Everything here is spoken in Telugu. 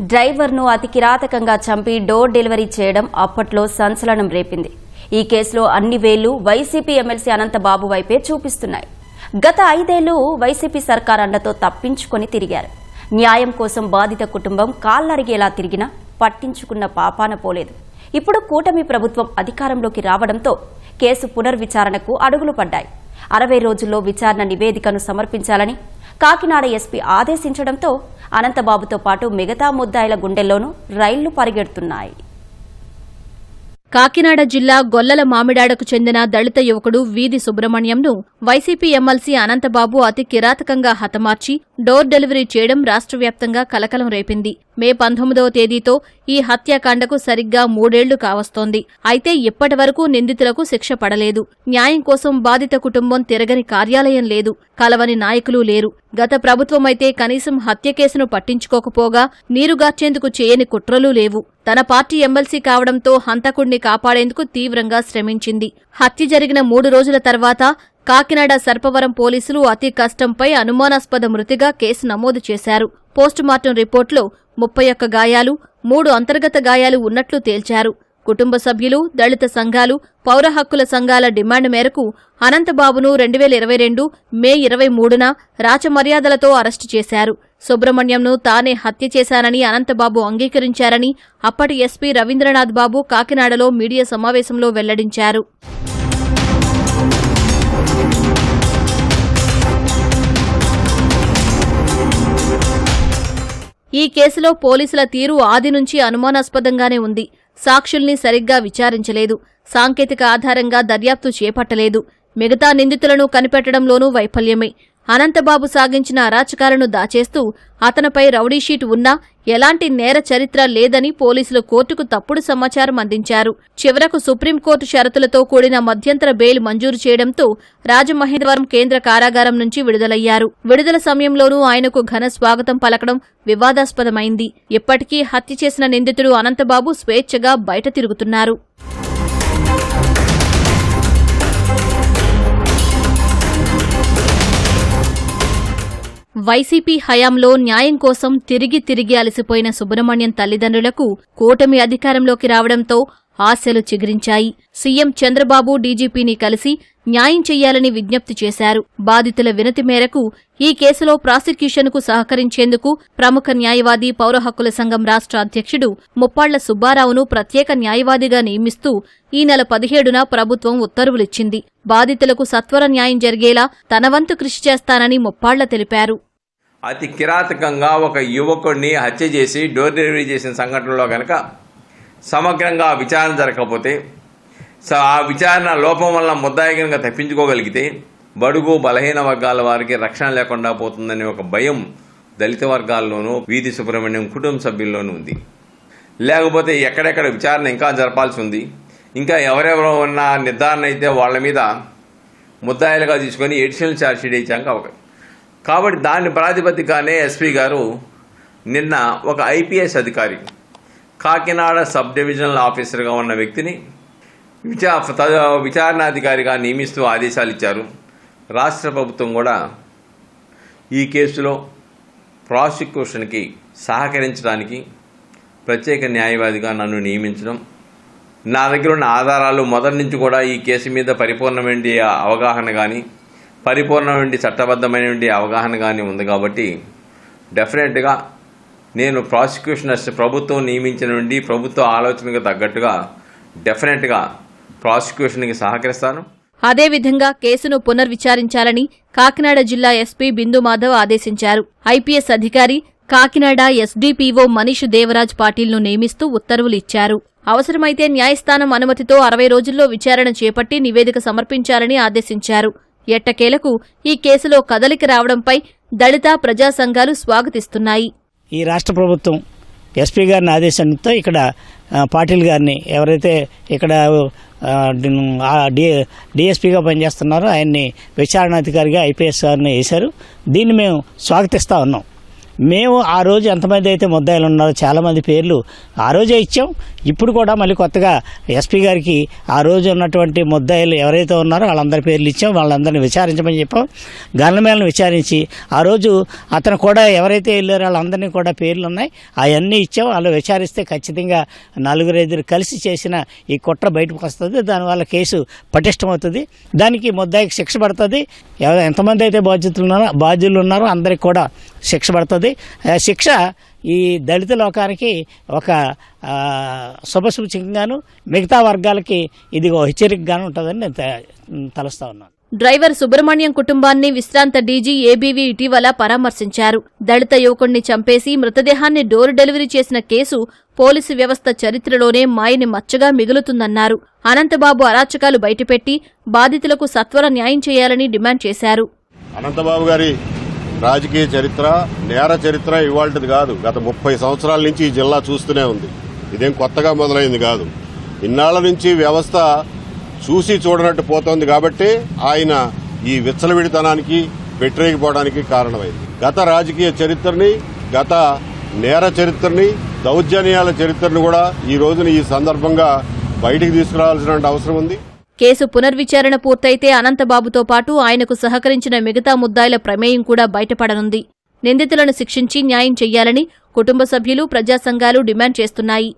డ్రైవర్ను అతి కిరాతకంగా చంపి డోర్ డెలివరీ చేయడం అప్పట్లో సంచలనం రేపింది. ఈ కేసులో అన్ని వేళ్ళు వైసీపీ ఎమ్మెల్సీ అనంతబాబు వైపే చూపిస్తున్నాయి. గత ఐదేళ్ళు వైసీపీ సర్కార్ అండతో తప్పించుకొని తిరిగారు. న్యాయం కోసం బాధిత కుటుంబం కాళ్ళరిగేలా తిరిగినా పట్టించుకున్న పాపాన పోలేదు. ఇప్పుడు కూటమి ప్రభుత్వం అధికారంలోకి రావడంతో కేసు పునర్విచారణకు అడుగులు పడ్డాయి. అరవై రోజుల్లో విచారణ నివేదికను సమర్పించాలని కాకినాడ ఎస్పీ ఆదేశించడంతో అనంతబాబుతో పాటు మిగతా ముద్దాయిల గుండెల్లోనూ రైళ్ళు పరిగెడుతున్నాయి. కాకినాడ జిల్లా గొల్లల మామిడాడకు చెందిన దళిత యువకుడు వీధి సుబ్రహ్మణ్యంను వైసీపీ ఎమ్మెల్సీ అనంతబాబు అతి కిరాతకంగా హతమార్చి డోర్ డెలివరీ చేయడం రాష్ట్ర వ్యాప్తంగా కలకలం రేపింది. మే పంతొమ్మిదవ తేదీతో ఈ హత్యాకాండకు సరిగ్గా మూడేళ్ళు కావస్తోంది. అయితే ఇప్పటివరకు నిందితులకు శిక్ష పడలేదు. న్యాయం కోసం బాధిత కుటుంబం తిరగని కార్యాలయం లేదు. కలవని నాయకులు లేరు. గత ప్రభుత్వమైతే కనీసం హత్య కేసును పట్టించుకోకపోగా నీరుగార్చేందుకు చేయని కుట్రలు లేవు. తన పార్టీ ఎమ్మెల్సీ కావడంతో హంతకుడిని కాపాడేందుకు తీవ్రంగా శ్రమించింది. హత్య జరిగిన మూడు రోజుల తర్వాత కాకినాడ సర్పవరం పోలీసులు అతి కష్టంపై అనుమానాస్పద మృతిగా కేసు నమోదు చేశారు. పోస్టుమార్టం రిపోర్టులో ముప్పై ఒక్క గాయాలు మూడు అంతర్గత గాయాలు ఉన్నట్లు తేల్చారు. కుటుంబ సభ్యులు దళిత సంఘాలు పౌర హక్కుల సంఘాల డిమాండ్ మేరకు అనంతబాబును రెండు వేల ఇరవై రెండు మే ఇరవై మూడున రాచమర్యాదలతో అరెస్టు చేశారు. సుబ్రహ్మణ్యంను తానే హత్య చేశానని అనంతబాబు అంగీకరించారని అప్పటి ఎస్పీ రవీంద్రనాథ్ బాబు కాకినాడలో మీడియా సమావేశంలో వెల్లడించారు. ఈ కేసులో పోలీసుల తీరు ఆది నుంచి అనుమానాస్పదంగానే ఉంది. సాక్షుల్ని సరిగ్గా విచారించలేదు. సాంకేతిక ఆధారంగా దర్యాప్తు చేపట్టలేదు. మిగతా నిందితులను కనిపెట్టడంలోనూ వైఫల్యమే. అనంతబాబు సాగించిన అరాచకాలను దాచేస్తూ అతనిపై రౌడీషీట్ ఉన్నా ఎలాంటి నేర చరిత్ర లేదని పోలీసులు కోర్టుకు తప్పుడు సమాచారం అందించారు. చివరకు సుప్రీంకోర్టు షరతులతో కూడిన మధ్యంతర బెయిల్ మంజూరు చేయడంతో రాజమహేంద్రవరం కేంద్ర కారాగారం నుంచి విడుదలయ్యారు. విడుదల సమయంలోనూ ఆయనకు ఘన స్వాగతం పలకడం వివాదాస్పదమైంది. ఇప్పటికీ హత్య చేసిన నిందితుడు అనంతబాబు స్వేచ్ఛగా బయట తిరుగుతున్నారు. వైసీపీ హయాంలో న్యాయం కోసం తిరిగి తిరిగి అలసిపోయిన సుబ్రహ్మణ్యం తల్లిదండ్రులకు కూటమి అధికారంలోకి రావడంతో ఆశలు చిగురించాయి. సీఎం చంద్రబాబు డీజీపీని కలిసి న్యాయం చెయ్యాలని విజ్ఞప్తి చేశారు. బాధితుల వినతి మేరకు ఈ కేసులో ప్రాసిక్యూషన్కు సహకరించేందుకు ప్రముఖ న్యాయవాది పౌర హక్కుల సంఘం రాష్ట్ర అధ్యక్షుడు ముప్పాళ్ళ సుబ్బారావును ప్రత్యేక న్యాయవాదిగా నియమిస్తూ ఈ నెల పదిహేడున ప్రభుత్వం ఉత్తర్వులిచ్చింది. బాధితులకు సత్వర న్యాయం జరిగేలా తన వంతు కృషి చేస్తానని ముప్పాళ్ళ తెలిపారు. అతి కిరాతకంగా ఒక యువకుడిని హత్య చేసి డోర్ డెలివరీ చేసిన సంఘటనలో కనుక సమగ్రంగా విచారణ జరగకపోతే సో ఆ విచారణ లోపం వల్ల ముద్దాయి కనుక తప్పించుకోగలిగితే బడుగు బలహీన వర్గాల వారికి రక్షణ లేకుండా పోతుందనే ఒక భయం దళిత వర్గాల్లోనూ వీధి సుబ్రహ్మణ్యం కుటుంబ సభ్యుల్లోనూ ఉంది. లేకపోతే ఎక్కడెక్కడ విచారణ ఇంకా జరపాల్సి ఉంది. ఇంకా ఎవరెవరు ఉన్న నిర్ధారణ అయితే వాళ్ళ మీద ముద్దాయిలుగా తీసుకొని ఎడిషనల్ ఛార్జ్ షీట్ ఇచ్చాక అవకాశం. కాబట్టి దాని ప్రాతిపదికనే ఎస్పీ గారు నిన్న ఒక ఐపీఎస్ అధికారి కాకినాడ సబ్ డివిజనల్ ఆఫీసర్గా ఉన్న వ్యక్తిని విచా విచారణాధికారిగా నియమిస్తూ ఆదేశాలు ఇచ్చారు. రాష్ట్ర ప్రభుత్వం కూడా ఈ కేసులో ప్రాసిక్యూషన్కి సహకరించడానికి ప్రత్యేక న్యాయవాదిగా నన్ను నియమించడం నా దగ్గర ఉన్న ఆధారాలు మొదటి నుంచి కూడా ఈ కేసు మీద పరిపూర్ణమైన అవగాహన కానీ పరిపూర్ణమైన చట్టబద్ధమైనటువంటి అవగాహన కానీ ఉంది కాబట్టి డెఫినెట్గా నేను ప్రాసిక్యూషనర్స్ ప్రభుత్వం నియమించిన నుండి ప్రభుత్వ ఆలోచనకు తగ్గట్టుగా డెఫినెట్గా ప్రాసిక్యూషన్కి సహకరిస్తాను. అదేవిధంగా కేసును పునర్విచారించాలని కాకినాడ జిల్లా ఎస్పీ బిందు మాధవ్ ఆదేశించారు. ఐపీఎస్ అధికారి కాకినాడ ఎస్డీపీఓ మనీష్ దేవరాజ్ పాటిల్ను నియమిస్తూ ఉత్తర్వులు ఇచ్చారు. అవసరమైతే న్యాయస్థానం అనుమతితో అరవై రోజుల్లో విచారణ చేపట్టి నివేదిక సమర్పించాలని ఆదేశించారు. ఎట్టకేలకు ఈ కేసులో కదలిక రావడంపై దళిత ప్రజా సంఘాలు స్వాగతిస్తున్నాయి. ఈ రాష్ట్ర ప్రభుత్వం ఎస్పీ గారిని ఆదేశంతో ఇక్కడ పాటిల్ గారిని ఎవరైతే ఇక్కడ డిఎస్పీగా పనిచేస్తున్నారో ఆయన్ని విచారణాధికారిగా ఐపీఎస్ గారిని వేశారు. దీన్ని మేము స్వాగతిస్తూ ఉన్నాం. మేము ఆ రోజు ఎంతమంది అయితే ముద్దాయిలు ఉన్నారో చాలామంది పేర్లు ఆ రోజే ఇచ్చాం. ఇప్పుడు కూడా మళ్ళీ కొత్తగా ఎస్పీ గారికి ఆ రోజు ఉన్నటువంటి ముద్దాయిలు ఎవరైతే ఉన్నారో వాళ్ళందరి పేర్లు ఇచ్చాం. వాళ్ళందరిని విచారించమని చెప్పాం. గన్నమేళను విచారించి ఆ రోజు అతను కూడా ఎవరైతే వెళ్ళారో వాళ్ళందరినీ కూడా పేర్లు ఉన్నాయి. అవన్నీ ఇచ్చాం. వాళ్ళు విచారిస్తే ఖచ్చితంగా నలుగురు ఐదురు కలిసి చేసిన ఈ కుట్ర బయటకు వస్తుంది. దానివల్ల కేసు పటిష్టమవుతుంది. దానికి ముద్దాయికి శిక్ష పడుతుంది. ఎవ- ఎంతమంది అయితే బాధ్యతలు ఉన్నారో బాధ్యులు ఉన్నారో అందరికి కూడా శిక్ష పడుతుంది. ఆ శిక్ష ఈ దళిత లోకానికి ఒక శుభసూచకంగాను మిగతా వర్గాలకి ఇది ఒక హెచ్చరికగాను ఉంటుందని నేను తలుస్తా ఉన్నాను. డ్రైవర్ సుబ్రహ్మణ్యం కుటుంబాన్ని విశ్రాంత డీజీ ఏబీవీ ఇటీవల పరామర్శించారు. దళిత యువకుణ్ణి చంపేసి మృతదేహాన్ని డోర్ డెలివరీ చేసిన కేసు పోలీసు వ్యవస్థ చరిత్రలోనే మాయని మచ్చగా మిగులుతుందన్నారు. అనంతబాబు అరాచకాలు బయటపెట్టి బాధితులకు సత్వర న్యాయం చేయాలని డిమాండ్ చేశారు. అనంతబాబు గారి రాజకీయ చరిత్ర నేర చరిత్ర ఇవాళది కాదు. గత ముప్పై సంవత్సరాల నుంచి ఈ జిల్లా చూస్తూనే ఉంది. ఇదేం కొత్తగా మొదలైంది కాదు. ఇన్నాళ్ళ నుంచి వ్యవస్థ చూసి చూడనట్టు పోతోంది కాబట్టి ఆయన ఈ విచ్చలవిడితనానికి వ్యతిరేకపోవడానికి కారణమైంది. గత రాజకీయ చరిత్రని గత నేర చరిత్రని దౌర్జన్యాల చరిత్రను కూడా ఈ రోజున ఈ సందర్భంగా బయటికి తీసుకురావాల్సిన అవసరం ఉంది. కేసు పునర్విచారణ పూర్తయితే అనంతబాబుతో పాటు ఆయనకు సహకరించిన మిగతా ముద్దాయిల ప్రమేయం కూడా బయటపడనుంది. నిందితులను శిక్షించి న్యాయం చెయ్యాలని కుటుంబ సభ్యులు ప్రజా సంఘాలు డిమాండ్ చేస్తున్నాయి.